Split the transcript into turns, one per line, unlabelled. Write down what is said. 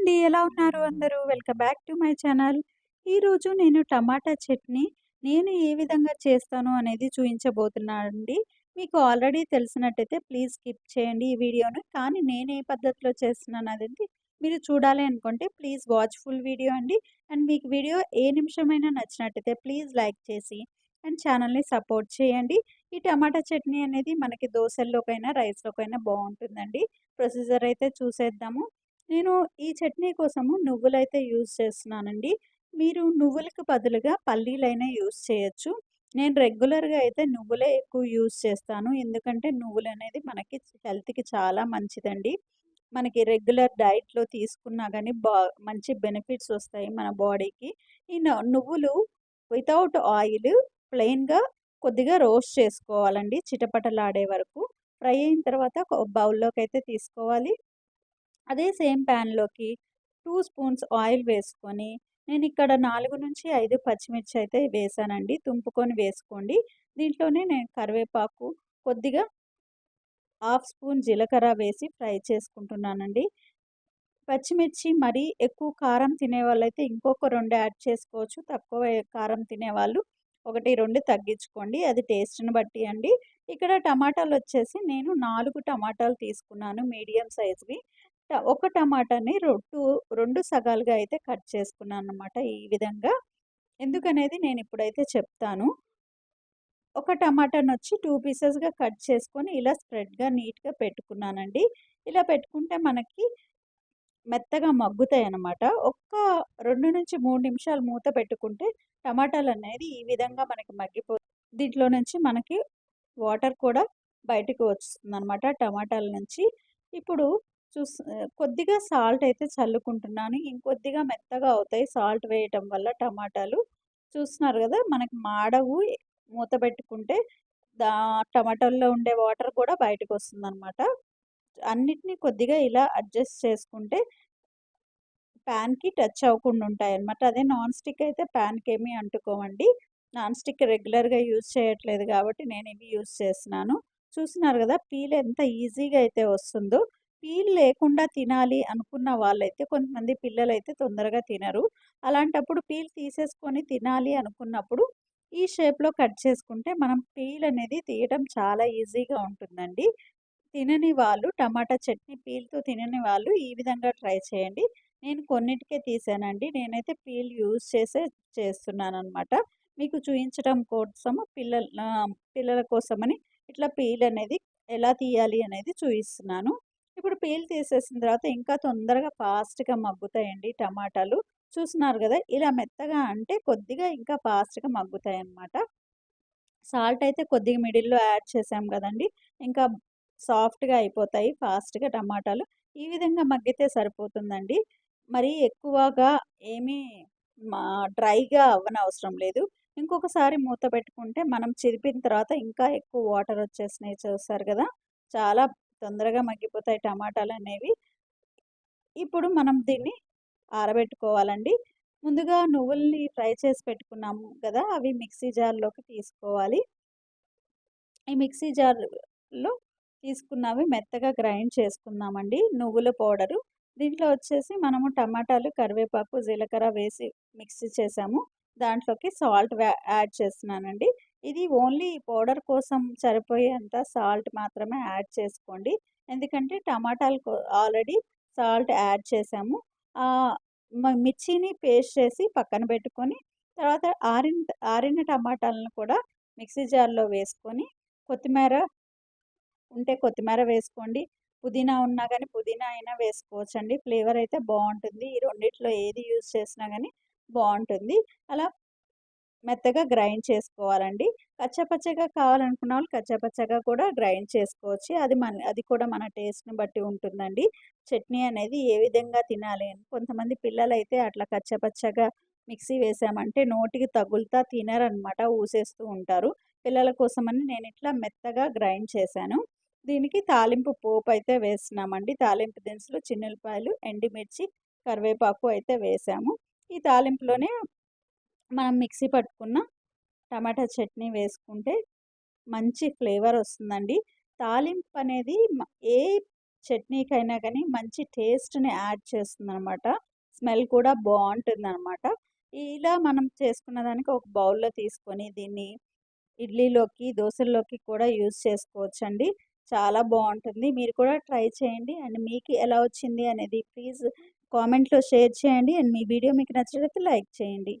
అండి. ఎలా ఉన్నారు అందరూ? Welcome back to my channel. ఈరోజు నేను టమాటా చట్నీ నేను ఏ విధంగా చేస్తాను అనేది చూయించబోతున్నానండి. మీకు ఆల్రెడీ తెలిసినట్టయితే ప్లీజ్ స్కిప్ చేయండి ఈ వీడియోను కానీ నేను ఏ పద్ధతిలో చేస్తున్నాను అనేది మీరు చూడాలి అనుకుంటే ప్లీజ్ వాచ్ ఫుల్ వీడియో అండి. అండ్ మీకు వీడియో ఏ నిమిషమైనా నచ్చినట్టయితే ప్లీజ్ లైక్ చేసి అండ్ ఛానల్‌ని సపోర్ట్ చేయండి. ఈ టమాటా చట్నీ అనేది మనకి దోసల్లోకైనా, రైస్‌లోకైనా బాగుంటుందండి ప్రొసీజర్ అయితే చూసేద్దాము. నేను ఈ చట్నీ కోసము నువ్వులైతే యూజ్ చేస్తున్నానండి. మీరు నువ్వులకు బదులుగా పల్లీలైనా యూజ్ చేయొచ్చు. నేను రెగ్యులర్‌గా అయితే నువ్వులే ఎక్కువ యూజ్ చేస్తాను. ఎందుకంటే నువ్వులు అనేది మనకి హెల్త్‌కి చాలా మంచిదండి. మనకి రెగ్యులర్ డైట్‌లో తీసుకున్నా కానీ బా మంచి బెనిఫిట్స్ వస్తాయి మన బాడీకి. ఈ నువ్వులు వితౌట్ ఆయిల్ ప్లెయిన్‌గా కొద్దిగా రోస్ట్ చేసుకోవాలండి చిటపటలాడే వరకు. ఫ్రై అయిన తర్వాత ఒక అయితే తీసుకోవాలి. అదే సేమ్ ప్యాన్‌లోకి టూ స్పూన్స్ ఆయిల్ వేసుకొని నేను ఇక్కడ నాలుగు నుంచి ఐదు పచ్చిమిర్చి అయితే వేసానండి తుంపుకొని వేసుకోండి. దీంట్లోనే నేను కరివేపాకు, కొద్దిగా హాఫ్ స్పూన్ జీలకర్ర వేసి ఫ్రై చేసుకుంటున్నానండి. పచ్చిమిర్చి మరీ ఎక్కువ కారం తినే వాళ్ళైతే ఇంకొక రెండు యాడ్ చేసుకోవచ్చు. తక్కువ కారం తినేవాళ్ళు 1, 2 తగ్గించుకోండి. అది టేస్ట్‌ని బట్టి అండి. ఇక్కడ టమాటాలు వచ్చేసి నేను నాలుగు టమాటాలు తీసుకున్నాను మీడియం సైజ్‌వి. ట ఒక టమాటాని రెండు రెండు సగాలుగా అయితే కట్ చేసుకున్నాను అనమాట ఈ విధంగా. ఎందుకనేది నేను ఇప్పుడైతే చెప్తాను. ఒక టమాటానొచ్చి 2 పీసెస్‌గా కట్ చేసుకొని ఇలా స్ప్రెడ్‌గా నీట్‌గా పెట్టుకున్నానండి. ఇలా పెట్టుకుంటే మనకి మెత్తగా మగ్గుతాయన్నమాట. ఒక్క 2-3 నిమిషాలు మూత పెట్టుకుంటే టమాటాలు అనేది ఈ విధంగా మనకి మగ్గిపో దీంట్లో నుంచి మనకి వాటర్ కూడా బయటకు వస్తుంది అనమాట టమాటాల నుంచి. ఇప్పుడు చూస్ కొద్దిగా సాల్ట్ అయితే చల్లుకుంటున్నాను. ఇంకొద్దిగా మెత్తగా అవుతాయి సాల్ట్ వేయటం వల్ల టమాటాలు. చూస్తున్నారు కదా మనకి మాడవు మూత పెట్టుకుంటే దా టమాటాల్లో ఉండే వాటర్ కూడా బయటకు వస్తుందనమాట అన్నిటిని కొద్దిగా ఇలా అడ్జస్ట్ చేసుకుంటే ప్యాన్‌కి టచ్ అవ్వకుండా ఉంటాయన్నమాట. అదే నాన్ స్టిక్ అయితే ప్యాన్కి ఏమీ అంటుకోవండి. నాన్ స్టిక్ రెగ్యులర్‌గా యూజ్ చేయట్లేదు కాబట్టి నేను ఇవి యూజ్ చేస్తున్నాను. చూస్తున్నారు కదా పీల్ ఎంత ఈజీగా అయితే వస్తుందో. పీల్ లేకుండా తినాలి అనుకున్న వాళ్ళైతే కొంతమంది పిల్లలైతే తొందరగా తినరు. అలాంటప్పుడు పీల్ తీసేసుకొని తినాలి అనుకున్నప్పుడు ఈ షేప్‌లో కట్ చేసుకుంటే మనం పీల్ అనేది తీయడం చాలా ఈజీగా ఉంటుందండి. తినని వాళ్ళు టమాటా చట్నీ పీల్‌తో తినని వాళ్ళు ఈ విధంగా ట్రై చేయండి. నేను కొన్నిటికే తీసానండి. నేనైతే పీల్ యూజ్ చేసే చేస్తున్నాను అనమాట మీకు చూయించడం కోసము పిల్లల పిల్లల కోసమని ఇట్లా పీల్ అనేది ఎలా తీయాలి అనేది చూయిస్తున్నాను. ఇప్పుడు పీల్ తీసేసిన తర్వాత ఇంకా తొందరగా ఫాస్ట్‌గా మగ్గుతాయండి టమాటాలు. చూస్తున్నారు కదా ఇలా మెత్తగా అంటే కొద్దిగా ఇంకా ఫాస్ట్‌గా మగ్గుతాయి అన్నమాట సాల్ట్ అయితే కొద్దిగా మిడిల్‌లో యాడ్ చేసాం కదండి ఇంకా సాఫ్ట్‌గా అయిపోతాయి ఫాస్ట్‌గా టమాటాలు. ఈ విధంగా మగ్గితే సరిపోతుందండి. మరి ఎక్కువగా ఏమీ మా డ్రైగా అవ్వనవసరం లేదు. ఇంకొకసారి మూత పెట్టుకుంటే మనం చిరిపిన తర్వాత ఇంకా ఎక్కువ వాటర్ వచ్చేసినాయి చూస్తారు కదా చాలా తొందరగా మగ్గిపోతాయి టమాటాలు అనేవి ఇప్పుడు మనం దీన్ని ఆరబెట్టుకోవాలండి. ముందుగా నువ్వుల్ని ఫ్రై చేసి పెట్టుకున్నాము కదా అవి మిక్సీ జార్‌లోకి తీసుకోవాలి. ఈ మిక్సీ జార్‌లో తీసుకున్నవి మెత్తగా గ్రైండ్ చేసుకుందామండి. నువ్వుల పౌడరు. దీంట్లో వచ్చేసి మనము టమాటాలు, కరివేపాకు, జీలకర్ర వేసి మిక్సీ చేసాము. దాంట్లోకి సాల్ట్ యాడ్ చేస్తున్నానండి. ఇది ఓన్లీ పౌడర్ కోసం సరిపోయేంత సాల్ట్ మాత్రమే యాడ్ చేసుకోండి. ఎందుకంటే టమాటాలు ఆల్రెడీ సాల్ట్ యాడ్ చేసాము. మిర్చిని పేస్ట్ చేసి పక్కన పెట్టుకొని తర్వాత ఆరిన ఆరిన టమాటాలను కూడా మిక్సీ జార్‌లో వేసుకొని కొత్తిమీర ఉంటే కొత్తిమీర వేసుకోండి. పుదీనా ఉన్నా కానీ పుదీనా అయినా వేసుకోవచ్చండి. ఫ్లేవర్ అయితే బాగుంటుంది ఈ రెండిట్లో ఏది యూజ్ చేసినా కానీ బాగుంటుంది అలా మెత్తగా గ్రైండ్ చేసుకోవాలండి. కచ్చపచ్చగా కావాలనుకున్న వాళ్ళు కచ్చపచ్చగా కూడా గ్రైండ్ చేసుకోవచ్చు. అది మన అది కూడా మన టేస్ట్‌ని బట్టి ఉంటుందండి. చట్నీ అనేది ఏ విధంగా తినాలి అని. కొంతమంది పిల్లలైతే అట్లా కచ్చపచ్చగా మిక్సీ వేసామంటే నోటికి తగులుతా తినరనమాట. ఊసేస్తూ ఉంటారు. పిల్లల కోసమని నేను ఇట్లా మెత్తగా గ్రైండ్ చేశాను. దీనికి తాలింపు పోపు అయితే వేస్తున్నామండి. తాలింపు దినుసులు, చిన్నపాయలు ఎండిమిర్చి కరివేపాకు అయితే వేసాము. ఈ తాలింపులోనే మనం మిక్సీ పట్టుకున్న టమాటా చట్నీ వేసుకుంటే మంచి ఫ్లేవర్ వస్తుందండి. తాలింపు అనేది ఏ చట్నీకైనా కానీ మంచి టేస్ట్‌ని యాడ్ చేస్తుంది అనమాట స్మెల్ కూడా బాగుంటుంది అనమాట ఇలా మనం చేసుకున్న దానికి ఒక బౌల్‌లో తీసుకొని దీన్ని ఇడ్లీలోకి, దోశల్లోకి కూడా యూజ్ చేసుకోవచ్చండి. చాలా బాగుంటుంది మీరు కూడా ట్రై చేయండి. అండ్ మీకు ఎలా వచ్చింది అనేది ప్లీజ్ కామెంట్‌లో షేర్ చేయండి. అండ్ మీ వీడియో మీకు నచ్చినట్లయితే లైక్ చేయండి.